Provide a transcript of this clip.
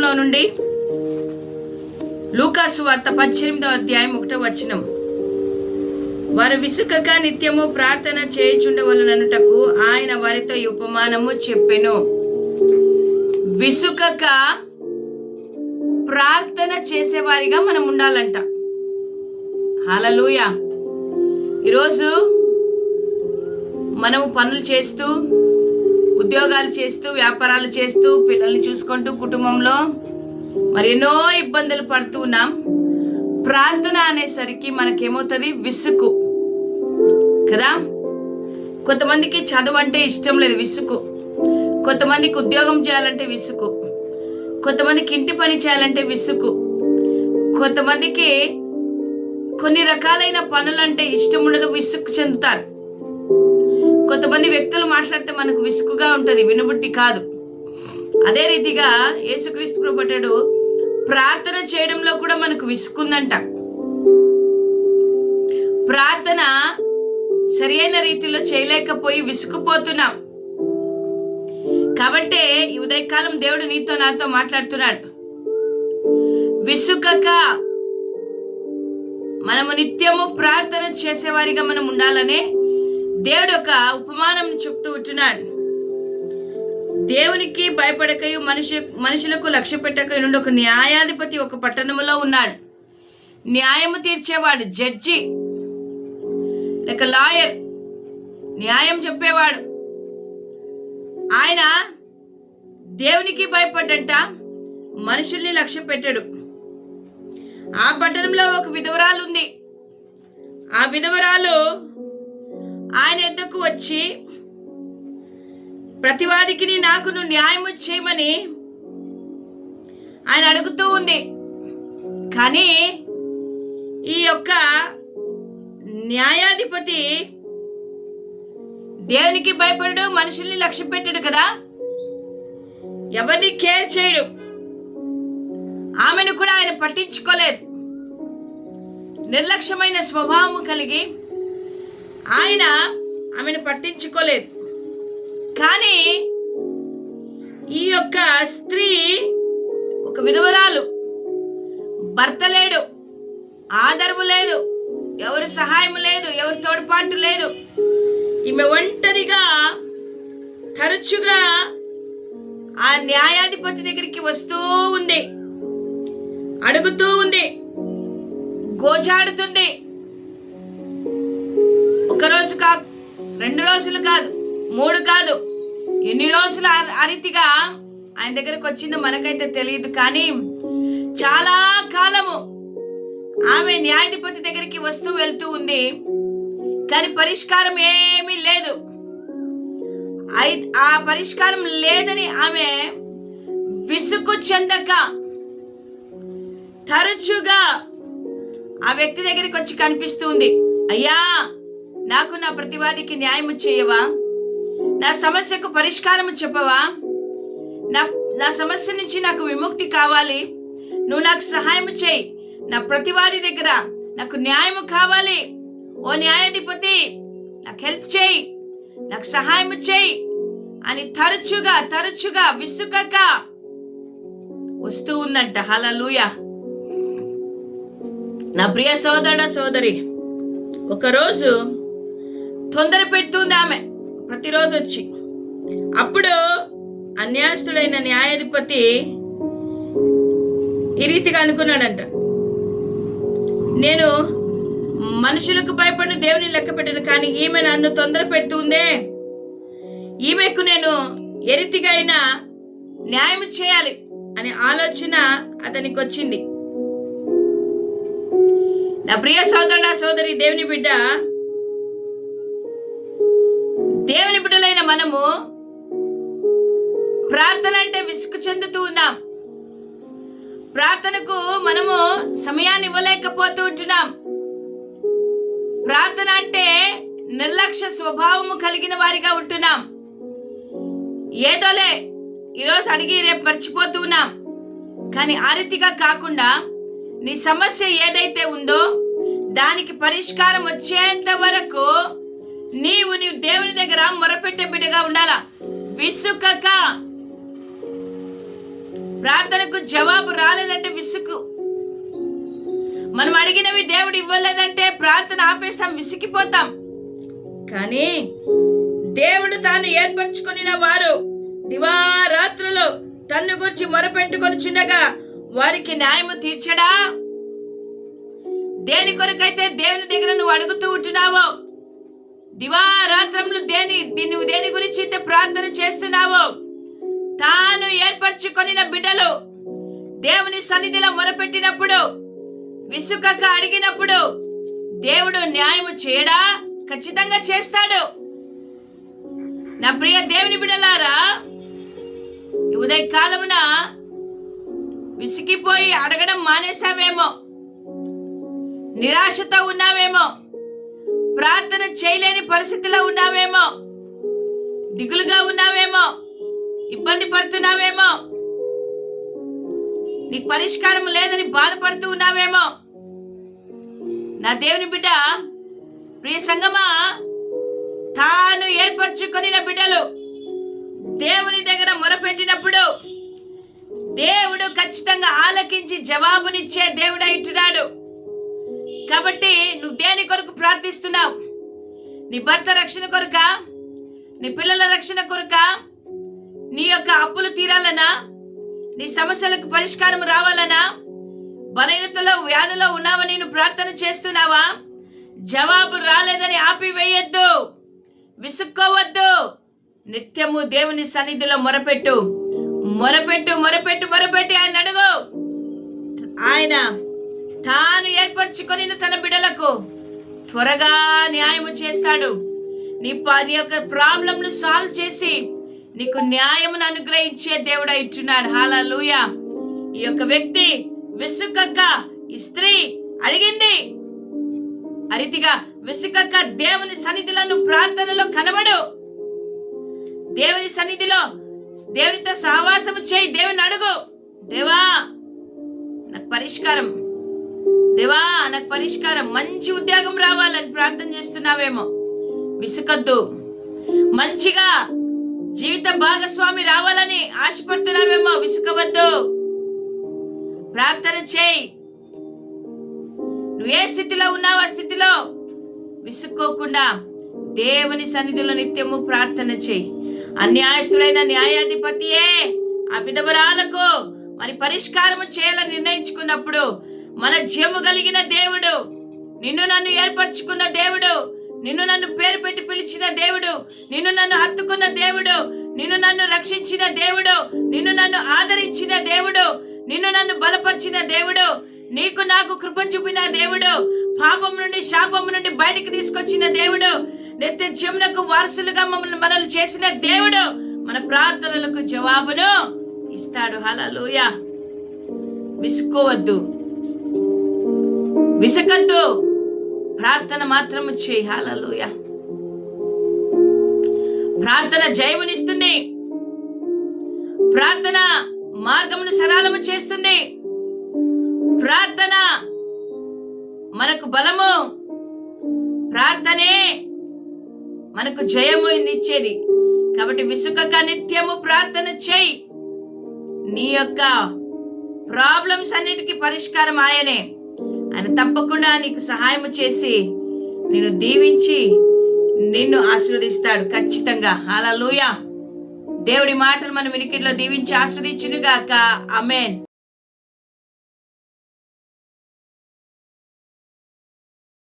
గ్రంథంలో నుండి లూకాసు వార్త పద్దెనిమిదో అధ్యాయం ఒకటో వచనం. వారు విసుకక నిత్యము ప్రార్థన చేయుచుండవలననుటకు ఆయన వారితో ఉపమానము చెప్పెను. విసుకక ప్రార్థన చేసేవారిగా మనం ఉండాలంట. హలలుయ ఈరోజు మనము పనులు చేస్తూ ఉద్యోగాలు చేస్తూ వ్యాపారాలు చేస్తూ పిల్లల్ని చూసుకుంటూ కుటుంబంలో మరి ఎన్నో ఇబ్బందులు పడుతూ ఉన్నాం. ప్రార్థన అనేసరికి మనకేమవుతుంది? విసుకు. కదా? కొంతమందికి చదువు అంటే ఇష్టం లేదు విసుకు. కొంతమందికి ఉద్యోగం చేయాలంటే విసుకు. కొంతమందికి ఇంటి పని చేయాలంటే విసుకు. కొంతమందికి కొన్ని రకాలైన పనులంటే ఇష్టం ఉండదు విసుక్కు చెందుతారు. కొంతమంది వ్యక్తులు మాట్లాడితే మనకు విసుగుగా ఉంటుంది వినబుట్టి కాదు. అదే రీతిగా యేసుక్రీస్తు ప్రభుటాడు ప్రార్థన చేయడంలో కూడా మనకు విసుకుందంట ప్రార్థన సరి అయిన రీతిలో చేయలేకపోయి విసుకుపోతున్నాం కాబట్టి ఈ ఉదయకాలం దేవుడు నీతో నాతో మాట్లాడుతున్నాడు. విసుకక మనము నిత్యము ప్రార్థన చేసేవారిగా మనం ఉండాలనే దేవుడు ఒక ఉపమానం చెప్తూ ఉంటున్నాడు. దేవునికి భయపడకయు మనిషి మనుషులకు లక్ష్య పెట్టక నుండి ఒక న్యాయాధిపతి ఒక పట్టణంలో ఉన్నాడు. న్యాయము తీర్చేవాడు జడ్జి లేక లాయర్ న్యాయం చెప్పేవాడు. ఆయన దేవునికి భయపడ్డంట మనుషుల్ని లక్ష్య పెట్టాడు. ఆ పట్టణంలో ఒక విధవరాలు ఉంది. ఆ విధవరాలు ఆయన ఎద్దకు వచ్చి ప్రతివాదికి నాకు నువ్వు న్యాయం చేయమని ఆయన అడుగుతూ ఉంది. కానీ ఈ యొక్క న్యాయాధిపతి దేవునికి భయపడడు మనుషుల్ని లక్ష్య పెట్టాడు కదా. ఎవరిని కేర్ చేయడు. ఆమెను కూడా ఆయన పట్టించుకోలేదు. నిర్లక్ష్యమైన స్వభావం కలిగి ఆయన ఆమెను పట్టించుకోలేదు. కానీ ఈ యొక్క స్త్రీ ఒక విధవరాలు. భర్త లేడు ఆదరవు లేదు ఎవరు సహాయం లేదు ఎవరు తోడ్పాటు లేదు. ఈమె ఒంటరిగా తరచుగా ఆ న్యాయాధిపతి దగ్గరికి వస్తూ ఉంది అడుగుతూ ఉంది గోజాడుతుంది కాదు. రెండు రోజులు కాదు. మూడు కాదు. ఎన్ని రోజులు ఆ- రీతిగా ఆయన దగ్గరకు వచ్చిందో మనకైతే తెలియదు. కానీ చాలా కాలము ఆమె న్యాయాధిపతి దగ్గరికి వస్తూ వెళ్తూ ఉంది. కానీ పరిష్కారం ఏమీ లేదు. ఐ- ఆ పరిష్కారం లేదని ఆమె విసుగు చెందక తరచుగా ఆ వ్యక్తి దగ్గరికి వచ్చి కనిపిస్తుంది అయ్యా నాకు నా ప్రతివాదికి న్యాయం చేయవా? నా సమస్యకు పరిష్కారం చెప్పవా? నా నా సమస్య నుంచి నాకు విముక్తి కావాలి. నువ్వు నాకు సహాయం చేయి. నా ప్రతివాది దగ్గర నాకు న్యాయం కావాలి. ఓ న్యాయాధిపతి నాకు హెల్ప్ చేయి. నాకు సహాయం చేయి. అని తరచుగా తరచుగా విసుకక వస్తూ ఉందంట హలలుయ నా ప్రియ సోదర సోదరి ఒకరోజు తొందర పెడుతుంది ఆమె. ప్రతిరోజు వచ్చి. అప్పుడు అన్యాయస్తుడైన న్యాయాధిపతి ఈ రీతిగా అనుకున్నాడంట. నేను మనుషులకు భయపడిన దేవుని లెక్క పెట్టాను కానీ ఈమె నన్ను తొందర పెడుతుందే. ఈమెకు నేను ఏ రీతిగా అయినా న్యాయం చేయాలి అనే ఆలోచన అతనికి వచ్చింది. నా ప్రియ సోదరుడా సోదరి దేవుని బిడ్డ దేవుని బిడ్డలైన మనము ప్రార్థన అంటే విసుగు చెందుతూ ఉన్నాం. ప్రార్థనకు మనము సమయాన్ని ఇవ్వలేకపోతూ ఉంటున్నాం. ప్రార్థన అంటే నిర్లక్ష్య స్వభావము కలిగిన వారిగా ఉంటున్నాం. ఏదోలే ఈరోజు అడిగి రేపు మర్చిపోతూ ఉన్నాం. కానీ ఆ రీతిగా కాకుండా నీ సమస్య ఏదైతే ఉందో దానికి పరిష్కారం వచ్చేంత వరకు నీవు నీ దేవుని దగ్గర మొరపెట్టే బిడ్డగా ఉండాలా? విసుకక. ప్రార్థనకు జవాబు రాలేదంటే విసుకు. మనం అడిగినవి దేవుడు ఇవ్వలేదంటే ప్రార్థన ఆపేస్తాం విసిగిపోతాం. కానీ దేవుడు తాను ఏర్పరచుకుని వారు దివారాత్రులు తన్ను గురించి మొరపెట్టుకొని చిన్నగా వారికి న్యాయము తీర్చడా? దేని కొరకైతే దేవుని దగ్గర నువ్వు అడుగుతూ ఉంటున్నావో దివారాత్రములు దేని దీన్ని దేని గురించి అయితే ప్రార్థన చేస్తున్నావో తాను ఏర్పరచుకొనిన బిడ్డలు దేవుని సన్నిధిలో మొరపెట్టినప్పుడు విసుకక అడిగినప్పుడు దేవుడు న్యాయము చేయడా? ఖచ్చితంగా చేస్తాడు. నా ప్రియ దేవుని బిడ్డలారా ఉదయ కాలమున విసిగిపోయి అడగడం మానేశావేమో నిరాశతో ఉన్నావేమో ప్రార్థన చేయలేని పరిస్థితిలో ఉన్నావేమో? దిగులుగా ఉన్నావేమో? ఇబ్బంది పడుతున్నావేమో? నీకు పరిష్కారం లేదని బాధపడుతూ ఉన్నావేమో? నా దేవుని బిడ్డ ప్రియ సంగమా తాను ఏర్పరచుకొనిన బిడ్డలు దేవుని దగ్గర మొరపెట్టినప్పుడు దేవుడు ఖచ్చితంగా ఆలకించి జవాబునిచ్చే దేవుడు ఇట్టున్నాడు కాబట్టి నువ్వు దేని కొరకు ప్రార్థిస్తున్నావు? నీ భర్త రక్షణ కొరక? నీ పిల్లల రక్షణ కొరక? నీ యొక్క అప్పులు తీరాలనా? నీ సమస్యలకు పరిష్కారం రావాలనా? బలహీనతలో వ్యాధిలో ఉన్నావని నువ్వు ప్రార్థన చేస్తున్నావా? జవాబు రాలేదని ఆపివేయొద్దు. విసుక్కోవద్దు. నిత్యము దేవుని సన్నిధిలో మొరపెట్టు. మొరపెట్టు మొరపెట్టు మొరపెట్టి ఆయన అడుగు. ఆయన తాను ఏర్పరచుకొని తన బిడలకు త్వరగా న్యాయము చేస్తాడు. నీ నీ యొక్క ప్రాబ్లంను సాల్వ్ చేసి నీకు న్యాయమును అనుగ్రహించే దేవుడు ఇచ్చున్నాడు హాలూయ ఈ యొక్క వ్యక్తి విసుకక్క ఈ స్త్రీ అడిగింది అరితిగా విసుకక్క దేవుని సన్నిధిలో ప్రార్థనలో కనబడు. దేవుని సన్నిధిలో దేవునితో సహవాసము చేయి దేవుని అడుగు. దేవా నాకు పరిష్కారం దేవా నాకు పరిష్కారం మంచి ఉద్యోగం రావాలని ప్రార్థన చేస్తున్నావేమో. విసుకొద్దు మంచిగా జీవిత భాగస్వామి రావాలని ఆశపడుతున్నావేమో విసుకవద్దు ప్రార్థన చేయి. నువ్వు ఏ స్థితిలో ఉన్నావు ఆ స్థితిలో విసుక్కోకుండా దేవుని సన్నిధిలో నిత్యము ప్రార్థన చేయి. అన్యాయస్తుడైన న్యాయాధిపతియే ఆ విధవరాలకు మరి పరిష్కారము చేయాలని నిర్ణయించుకున్నప్పుడు మన జీవము కలిగిన దేవుడు. నిన్ను నన్ను ఏర్పరచుకున్న దేవుడు. నిన్ను నన్ను పేరు పెట్టి పిలిచిన దేవుడు. నిన్ను నన్ను హత్తుకున్న దేవుడు. నిన్ను నన్ను రక్షించిన దేవుడు. నిన్ను నన్ను ఆదరించిన దేవుడు. నిన్ను నన్ను బలపరిచిన దేవుడు. నీకు నాకు కృప చూపిన దేవుడు. పాపం నుండి శాపం నుండి బయటికి తీసుకొచ్చిన దేవుడు. నిత్య జీవనకు వారసులుగా మమ్మల్ని మనల్ని చేసిన దేవుడు మన ప్రార్థనలకు జవాబును ఇస్తాడు. హలలుయ విసుకోవద్దు. విసకద్దు ప్రార్థన మాత్రము చేయి. ప్రార్థన జయమునిస్తుంది. ప్రార్థన మార్గమును సరళము చేస్తుంది. ప్రార్థన మనకు బలము. ప్రార్థనే మనకు జయము ఇచ్చేది. కాబట్టి విసుకక నిత్యము ప్రార్థన చేయి. నీ యొక్క ప్రాబ్లమ్స్ అన్నిటికీ పరిష్కారం ఆయనే. ఆయన తప్పకుండా నీకు సహాయం చేసి నిన్ను దీవించి నిన్ను ఆశీర్వదిస్తాడు ఖచ్చితంగా. అలా దేవుడి మాటలు మనం వినికిడిలో దీవించి ఆస్వాదించునుగాక అమెన్